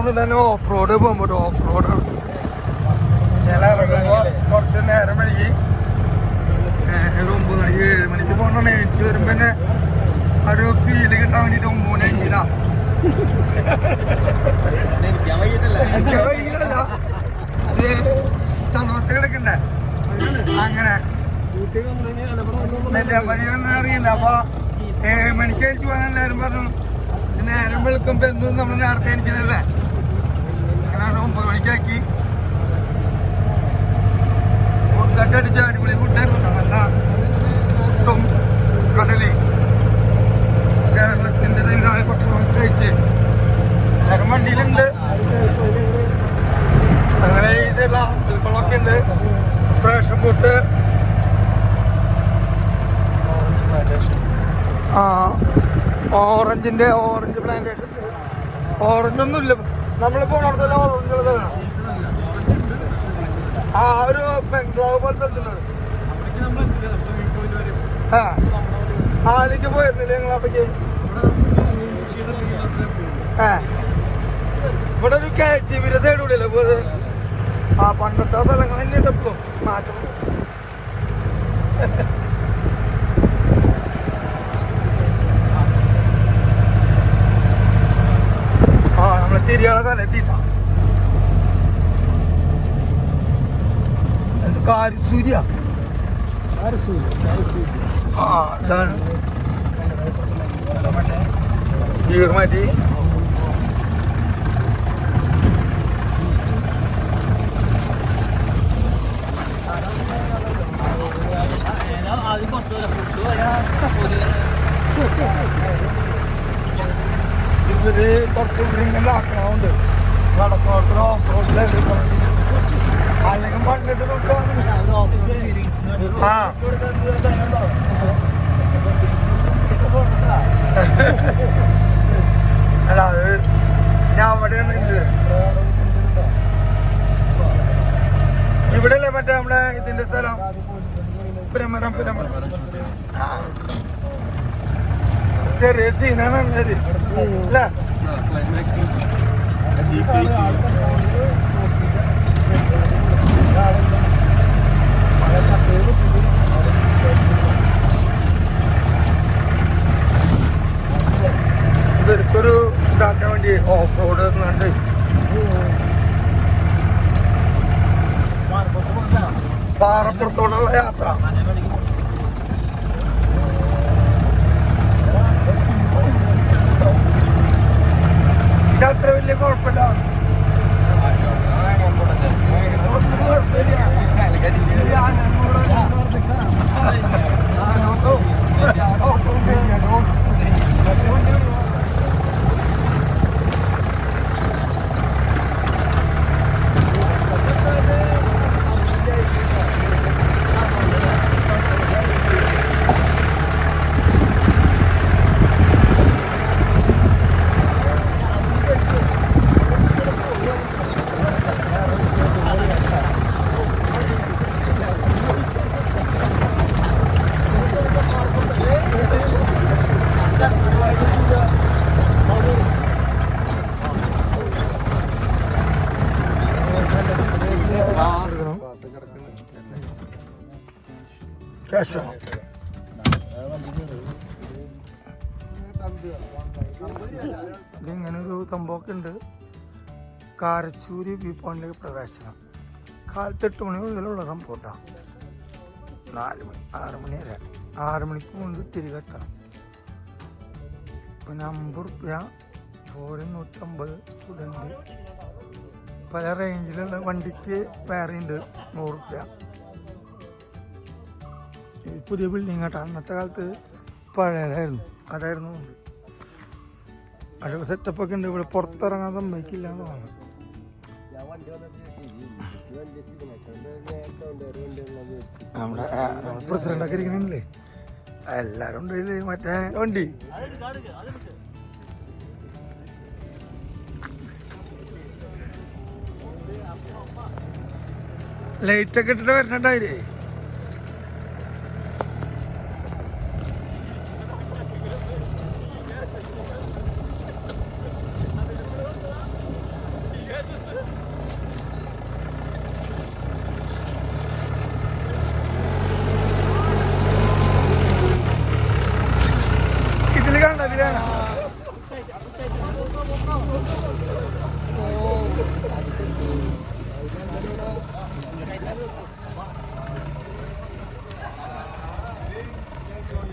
വന്നിട്ട് തന്നെ off road പോകുമ്പോൾ ഓഫ് റോഡ് ചില ഇറങ്ങുമ്പോ കുറച്ച് നേരം വൈകി. ഒരു ഒമ്പത് മണിക്ക് ഏഴ് മണിക്ക് പോകണം എഴുതി വരുമ്പോ തന്നെ ഒരു ഫീൽ കിട്ടാൻ വേണ്ടിട്ട് ഒമ്പത് മണി എഴുതിയതാ എനിക്ക് വൈകിയതല്ല ഇത് തണുപ്പത്ത് കിടക്കണ്ടേ? അങ്ങനെ. നെല്ലിയാമ്പതി എന്ന് അറിയണ്ട? അപ്പൊ ഏഴ് മണിക്ക് എനിക്ക് പോകാൻ എല്ലാവരും പറഞ്ഞു. നേരം വെളുക്കുമ്പോ എന്തും നമ്മൾ നേരത്തെ എനിക്കുന്നല്ലേ അങ്ങനെ ഒമ്പത് മണിക്കാക്കി. ഫുഡൊക്കെ അടിച്ച അടിപൊളി ഫുഡായിരുന്നു. നല്ല ഫുഡും കടൽ കേരളത്തിന്റെ തന്നെയായ ഭക്ഷണം കഴിച്ച് എല്ലാവരും വണ്ടിയിലുണ്ട്. അങ്ങനെ ഇതുള്ള അമ്പലക്കുളമൊക്കെ ഉണ്ട്. ഫ്രഷ് ഫുഡ് ആ ഓറഞ്ചിന്റെ ഓറഞ്ച് പ്ലാന്റേഷൻ ഓറഞ്ച് ഒന്നുമില്ല നമ്മളിപ്പോ ഉള്ളതാണ് ആ ഒരു ബംഗ്ലാവ് പോലത്തെ ഉണ്ടല്ലോ. ആ. ആലേക്ക് പോയിരുന്നില്ലേ നിങ്ങൾ അപ്പക്ക് ആ. ഇവിടെ ഒരു കെ സി ബിയുടെ ആ പണ്ടത്തെ സ്ഥലങ്ങൾ തന്നെയുണ്ട് ഇപ്പം മാറ്റം ആ നമ്മളെ തിരിയാളെ എന്ത് കാരിസൂര്യ ആ ഇതാണ്. മറ്റേ. ഗീർ മാറ്റി ഇവർ കുറച്ച് ഇങ്ങനെ ആക്കണമുണ്ട് വടക്കോട്ടോ ഓഫ് റോഡിലായിട്ട് അല്ലെങ്കിൽ പണ്ടിട്ട് തൊട്ടാണ് ആ. അല്ല അത് ഞാൻ ഇത്. ഇവിടെ അല്ലേ മറ്റേ നമ്മുടെ ഇതിന്റെ സ്ഥലം? പുരമരം പുരമരം. ആ. ചെറിയ സീനാണ് അല്ലേ. ഇവർക്കൊരു ഇതാക്കാൻ വേണ്ടി ഓഫ് റോഡ് എന്നുണ്ട് പാറപ്പുറത്തോടുള്ള യാത്ര. അത്ര വലിയ കുഴപ്പമില്ല. Out. ഇതിങ്ങനെ ഒരു സംഭവമൊക്കെ ഉണ്ട്. കാരച്ചൂര് വ്യൂ പോയിന്റിലേക്ക് പ്രവേശനം. കാലത്ത് എട്ട് മണി മുതലുള്ള സംഭവം കേട്ടോ നാല് മണി ആറ് മണി വരെ. ആറ് മണിക്ക് മുമ്പ് തിരികെ എത്തണം. പിന്നെ അമ്പത് റുപ്യ ഫോറിൻ നൂറ്റമ്പത് സ്റ്റുഡന്റ് പല റേഞ്ചിലുള്ള വണ്ടിക്ക് ഉണ്ട്. നൂറ് റുപ്യ. പുതിയ ബിൽഡിംഗ് കേട്ടോ അന്നത്തെ കാലത്ത് പഴയതായിരുന്നു. അതായിരുന്നു മുമ്പ് സെറ്റപ്പൊക്കെ ഉണ്ട്. ഇവിടെ പുറത്തിറങ്ങാൻ സമ്മതിക്കില്ല എന്ന് പറഞ്ഞു നമ്മുടെ പ്രസിഡന്റ് ഒക്കെ ഇരിക്കണില്ലേ എല്ലാരും ഉണ്ട് മറ്റേ വണ്ടി. ലൈറ്റ് ഒക്കെ ഇട്ടിട്ട് വരണണ്ടായില്ലേ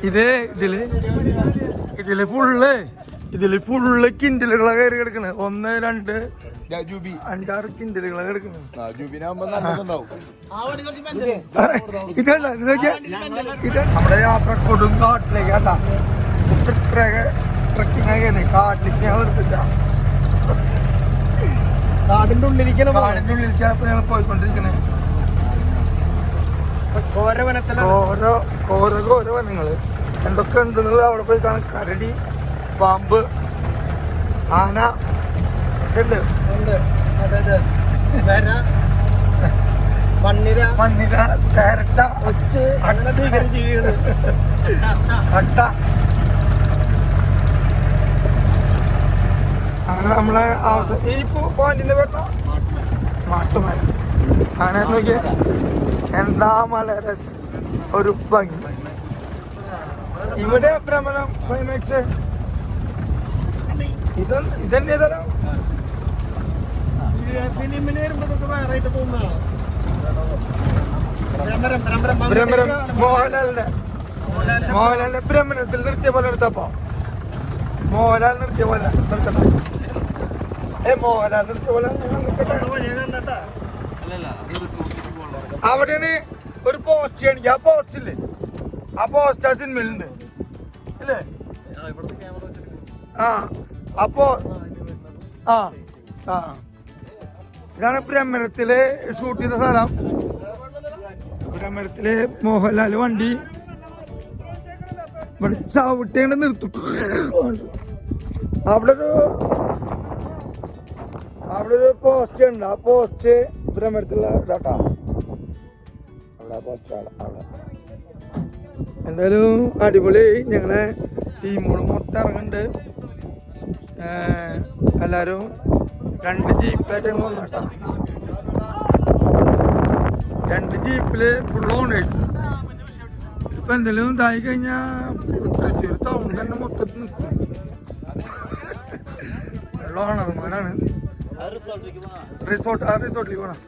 ഇത് ഇതിൽ ഇതിൽ ഫുള്ള് ഇതിൽ ഫുള്ള് കിൻഡലുകളെ കയറി കിടക്കണ്. ഒന്ന് രണ്ട് അഞ്ചാറ് കിൻഡലുകളെ കിടക്കണ്. ഇതല്ല ഇത് നോക്കിയേ. ഇത് നമ്മുടെ യാത്ര കൊടും കാട്ടിലേക്ക് കേട്ടാ ഇത്ര ട്രക്കിംഗ് ആയി കാട്ടിലേക്ക് ഞാൻ എടുത്തില്ല കാടിന്റെ ഉള്ളിലേക്കാണ് കാടിന്റെ ഉള്ളിലേക്കാണ് ഇപ്പൊ ഞങ്ങൾ പോയിക്കൊണ്ടിരിക്കണേ. ഓരോ ഓരോ ഓരോ വനങ്ങൾ എന്തൊക്കെ ഉണ്ടെന്നുള്ളത് അവിടെ പോയി കാണാം. കരടി പാമ്പ് ആന ഉണ്ട്. മണ്ണിര മണ്ണിര തേരട്ട ഒച്ച് അങ്ങനെ ഭീകര ജീവികൾ. കട്ട അങ്ങനെ നമ്മളെ ഈ പോയിന്റിന്റെ പേട്ടോ മാട്ടുമല അങ്ങനെ എന്താ മല ഒരു ഭംഗി? ഇവിടെ ഭ്രമണം ക്ലൈമാക്സ് ഇതൊന്നും ഇതന്നെ സ്ഥലം? ഫിലിമിന് മോഹൻലാലിന്റെ. മോഹൻലാലിന്റെ ഭ്രമണത്തിൽ നിർത്തിയ പോലെ എടുത്തപ്പോ മോഹൻലാൽ നിർത്തിയ പോലെ നിർത്തണം. ഏ മോഹൻലാൽ നിർത്തിയ പോലെ നിൽക്കട്ടെ അവിടെയാണ് ഒരു പോസ്റ്റ് കാണിക്കുക. ആ പോസ്റ്റ് ഇല്ലേ? ആ പോസ്റ്റ് ആ സിനിമയിലുണ്ട് ഇല്ലേ? ആ അപ്പോ ആ ആ. ഇതാണ് ഭ്രമരത്തിൽ ഷൂട്ട് ചെയ്ത സ്ഥലം. ഭ്രമരത്തിൽ മോഹൻലാൽ വണ്ടി. ഇവിടെ ചവിട്ടേണ്ട നിർത്തും. അവിടെ ഒരു അവിടെ ഒരു പോസ്റ്റ് ഉണ്ട്. ആ പോസ്റ്റ് ഭ്രമരത്തിലുള്ള ഇതാട്ടാ. അവിടെ പോസ്റ്റ് അവിടെ. എന്തായാലും അടിപൊളി. ഞങ്ങളെ ടീമുകൾ മൊത്തം ഇറങ്ങുന്നുണ്ട് എല്ലാവരും രണ്ട് ജീപ്പായിട്ട് വന്നിട്ട രണ്ട് ജീപ്പിൽ ഫുൾ ഓണേഴ്സ് ഇപ്പൊ എന്തെങ്കിലും ഇതായി കഴിഞ്ഞാൽ തൃശ്ശൂർ ടൗണിൽ തന്നെ മൊത്തത്തിൽ നിൽക്കും ഉള്ള ഓണർമാരാണ് റിസോർട്ട് ആ റിസോർട്ടിലേക്ക് പോണം.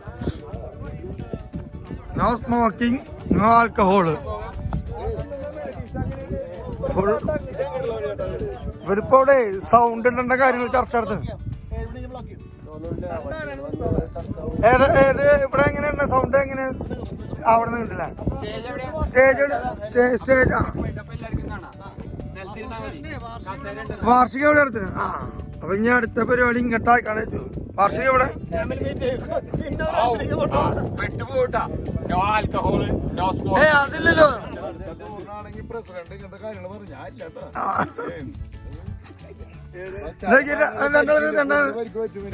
നോ സ്മോക്കിംഗ് നോ ആൽക്കഹോൾ ഇവരിപ്പോ അവിടെ സൗണ്ട് ഇടേണ്ട കാര്യങ്ങൾ ചർച്ച നടത്തുന്നു ഏത് ഏത് ഇവിടെ എങ്ങനെയാണ് സൗണ്ട് എങ്ങനെ? അവിടെ നിന്ന് കിട്ടില്ല സ്റ്റേജ് സ്റ്റേജ് ആ. വാർഷികം എവിടെ അടുത്ത് ആ. അപ്പൊ ഇനി അടുത്ത പരിപാടി ഇങ്ങോട്ടാക്കാണ് വെച്ചു വാർഷികം ഇവിടെ വിട്ടുപോട്ടാ നോ ആൽക്കഹോൾ നോ ഏ അതില്ലല്ലോ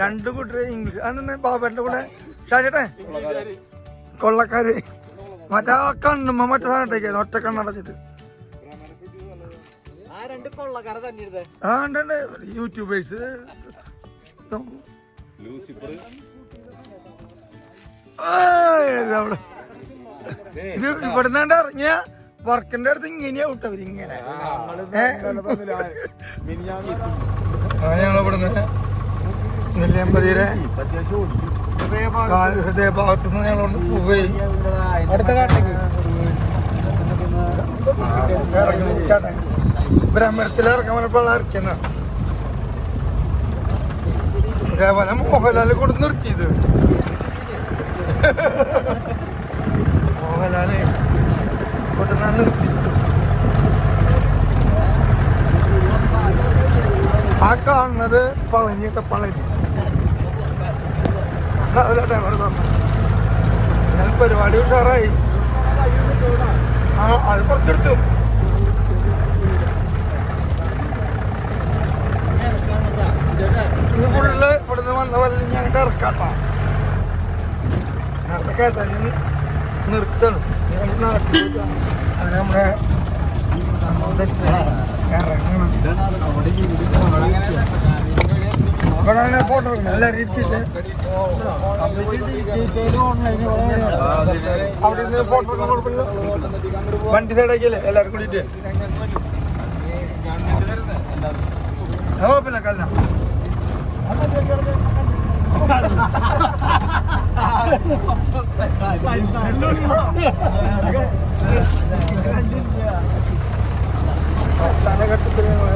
രണ്ടു കൂട്ടര് ഇംഗ്ലീഷ്. അന്നെ ബാബന്റെ കൂടെ. ഷാജട്ടെ. കൊള്ളക്കാര്. മറ്റേ ആ കണ്ണുമ്മ മറ്റേ സാധനം ഇട്ടേക്കായിരുന്നു ഒറ്റ കണ്ണടച്ചിട്ട് ആ രണ്ട് കൊള്ളക്കാരെ തന്നെ ആ ഉണ്ട് ഉണ്ട്. യൂട്യൂബേഴ്സ്. ലൂസിഫർ. ഇത് ഇവിടുന്ന് ഇറങ്ങിയ വർക്കിന്റെ അടുത്ത് ഇങ്ങനെയാ വിട്ടവര് ഇങ്ങനെ. ഞങ്ങൾ ഇവിടുന്ന് നെല്ലിയമ്പതിയിലെ ഹൃദയഭാഗത്തു നിന്ന് ഞങ്ങൾ പോവുകയും അടുത്ത കാട്ടിലേക്ക്. ഇറങ്ങി ചേട്ടൻ ബ്രഹ്മരത്തിൽ ഇറക്കാൻ പറഞ്ഞപ്പോൾ മോഹൻലാൽ കൊണ്ട് നിർത്തിയത്. മോഹൻലാൽ ഞാൻ നിർത്തി. ആ കാണുന്നത് പളനിയൊക്കെ തന്നെ ഞാൻ പരിപാടി ഉഷാറായി. ആ അത് കുറച്ചെടുത്തു. ഫുള്ള് ഇവിടുന്ന് വന്ന പോലെ ഞങ്ങൾക്ക് ഇറക്കാട്ടോ. നേരത്തെ കേട്ടാ നിർത്തണം. നാട്ടിൽ അങ്ങനെ നമ്മുടെ ഇവിടെ ഫോട്ടോ എല്ലാവരും ഇരുത്തിയിട്ട് അവിടെ നിന്ന് ഫോട്ടോ കുഴപ്പമില്ല വണ്ടി സൈഡാക്കിയല്ലേ എല്ലാവർക്കും കൂടിയിട്ട്. കുഴപ്പമില്ല കല്ല കാലഘട്ടത്തിൽ ഞങ്ങൾ